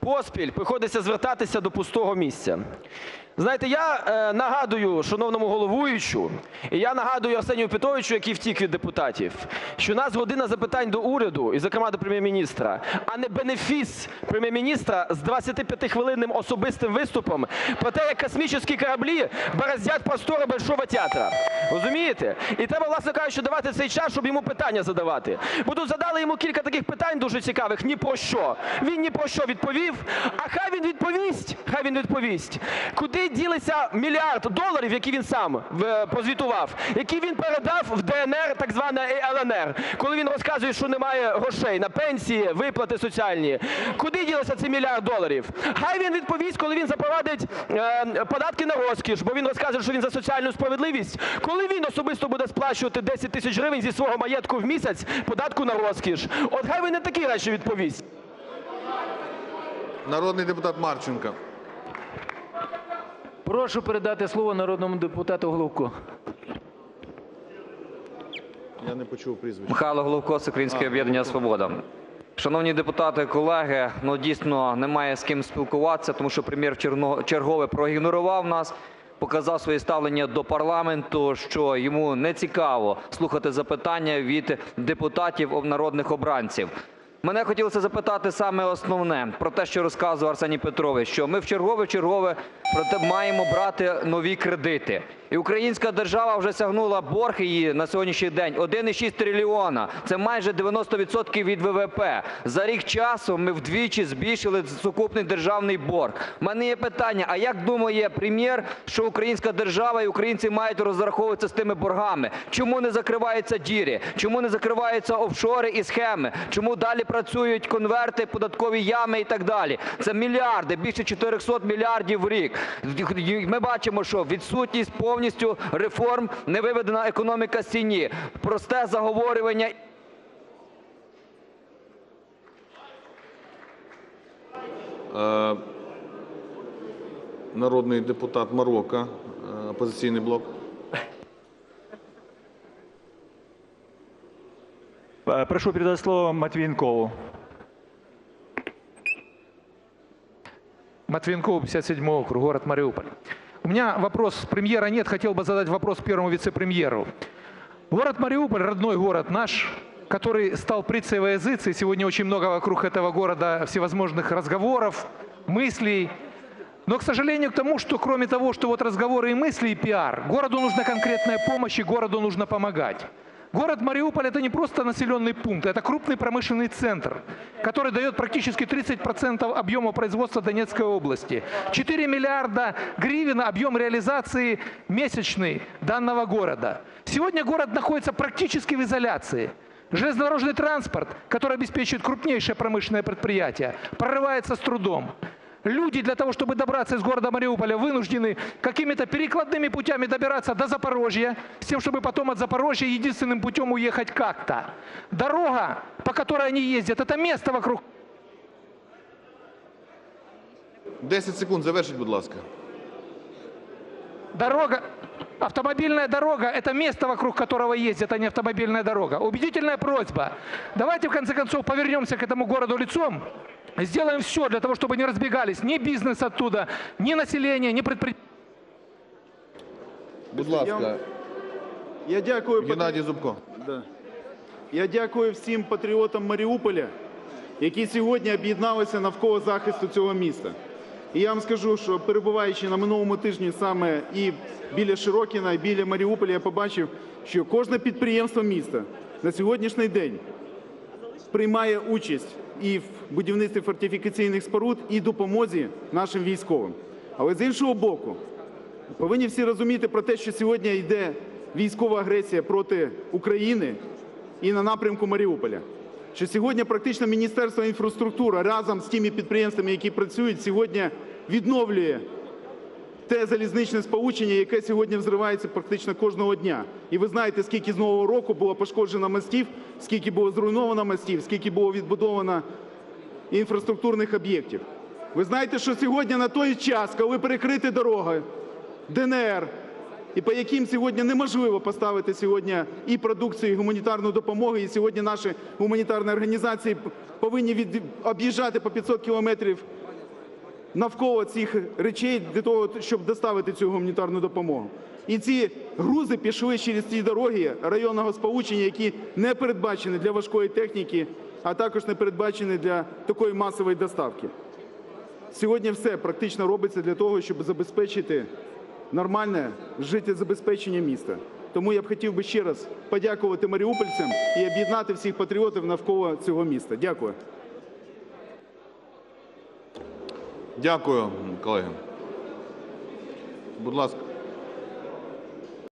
поспіль приходиться звертатися до пустого місця. Знаєте, я е, нагадую шановному головуючому, і я нагадую Арсенію Петровичу, який втік від депутатів, що нас "година запитань до Уряду", і, зокрема, до Прем'єр-міністра, а не бенефіс Прем'єр-міністра з 25-хвилинним особистим виступом про те, як космічні кораблі бороздять простори Большого театра. Розумієте? І треба, власне кажучи, давати цей час, щоб йому питання задавати. Бо тут задали йому кілька таких питань дуже цікавих ні про що. Він ні про що відповів, а хай він відповість, хай він відповість, куди ділися мільярд доларів, які він сам е, прозвітував, які він передав в ДНР, так зване ЛНР, коли він розказує, що немає грошей на пенсії, виплати соціальні. Куди ділися ці мільярд доларів? Хай він відповість, коли він запровадить е, податки на розкіш, бо він розказує, що він за соціальну справедливість. Коли він особисто буде сплачувати 10 тисяч гривень зі свого маєтку в місяць податку на розкіш? От хай він на такі речі відповість. Народний депутат Марченко. Прошу передати слово народному депутату Головку. Я не почув прізвище. Михайло Головко, Всеукраїнське об'єднання «Свобода». Шановні депутати, колеги, ну дійсно немає з ким спілкуватися, тому що прем'єр чергове проігнорував нас, показав своє ставлення до парламенту, що йому не цікаво слухати запитання від депутатів народних обранців. Мене хотілося запитати саме основне про те, що розказував Арсеній Петрович, що ми вчергове-вчергове проте маємо брати нові кредити. І українська держава вже сягнула борг її на сьогоднішній день 1,6 трильйона. Це майже 90 відсотків від ВВП. За рік часу ми вдвічі збільшили сукупний державний борг. У мене є питання, а як думає Прем'єр, що українська держава і українці мають розраховуватися з тими боргами? Чому не закриваються діри? Чому не закриваються офшори і схеми? Чому далі працюють конверти, податкові ями і так далі? Це мільярди, більше 400 мільярдів в рік. Ми бачимо, що відсутність повністю реформ, не виведена економіка з тіні, просте заговорювання Е, Народний депутат Марока, е, опозиційний блок. Э, Прошу передать слово Матвиенкову. Матвиенков, 57 округ, город Мариуполь. У меня вопрос, премьера нет, хотел бы задать вопрос первому вице-премьеру. Город Мариуполь, родной город наш, который стал прицей во языце, и сегодня очень много вокруг этого города всевозможных разговоров, мыслей. Но, к сожалению, к тому, что кроме того, что вот разговоры и мысли, и пиар, городу нужна конкретная помощь, и городу нужно помогать. Город Мариуполь – это не просто населенный пункт, это крупный промышленный центр, который дает практически 30% объема производства Донецкой области. 4 миллиарда гривен объем реализации месячный данного города. Сегодня город находится практически в изоляции. Железнодорожный транспорт, который обеспечивает крупнейшее промышленное предприятие, прорывается с трудом. Люди для того, чтобы добраться из города Мариуполя, вынуждены какими-то перекладными путями добираться до Запорожья, с тем, чтобы потом от Запорожья единственным путем уехать как-то. Дорога, по которой они ездят, это место вокруг 10 секунд, завершіть, будь ласка. Дорога, автомобильная дорога – это место, вокруг которого ездят, а не автомобильная дорога. Убедительная просьба. Давайте, в конце концов, повернемся к этому городу лицом, сделаем все для того, чтобы не разбегались ни бизнес оттуда, ни население, ни предприятия. Будь ласка, Я дякую, патри- Геннадій Зубко. Да. Я дякую всім патріотам Маріуполя, які сьогодні об'єдналися навколо захисту цього міста. І я вам скажу, що перебуваючи на минулому тижні саме і біля Широкіна, і біля Маріуполя, я побачив, що кожне підприємство міста на сьогоднішній день приймає участь і в будівництві фортифікаційних споруд, і допомозі нашим військовим. Але з іншого боку, Повинні всі розуміти про те, що сьогодні йде військова агресія проти України і на напрямку Маріуполя. Що сьогодні практично Міністерство інфраструктури разом з тими підприємствами, які працюють, сьогодні відновлює те залізничне сполучення, яке сьогодні взривається практично кожного дня. І ви знаєте, скільки з нового року було пошкоджено мостів, скільки було зруйновано мостів, скільки було відбудовано інфраструктурних об'єктів. Ви знаєте, що сьогодні на той час, коли перекриті дороги, ДНР і по яким сьогодні неможливо поставити сьогодні і продукцію, і гуманітарну допомогу. І сьогодні наші гуманітарні організації повинні від... об'їжджати по 500 кілометрів навколо цих речей для того, щоб доставити цю гуманітарну допомогу. І ці грузи пішли через ці дороги районного сполучення, які не передбачені для важкої техніки, а також не передбачені для такої масової доставки. Сьогодні все практично робиться для того, щоб забезпечити нормальне життєзабезпечення міста. Тому я б хотів би ще раз подякувати маріупольцям і об'єднати всіх патріотів навколо цього міста. Дякую. Дякую, колеги. Будь ласка.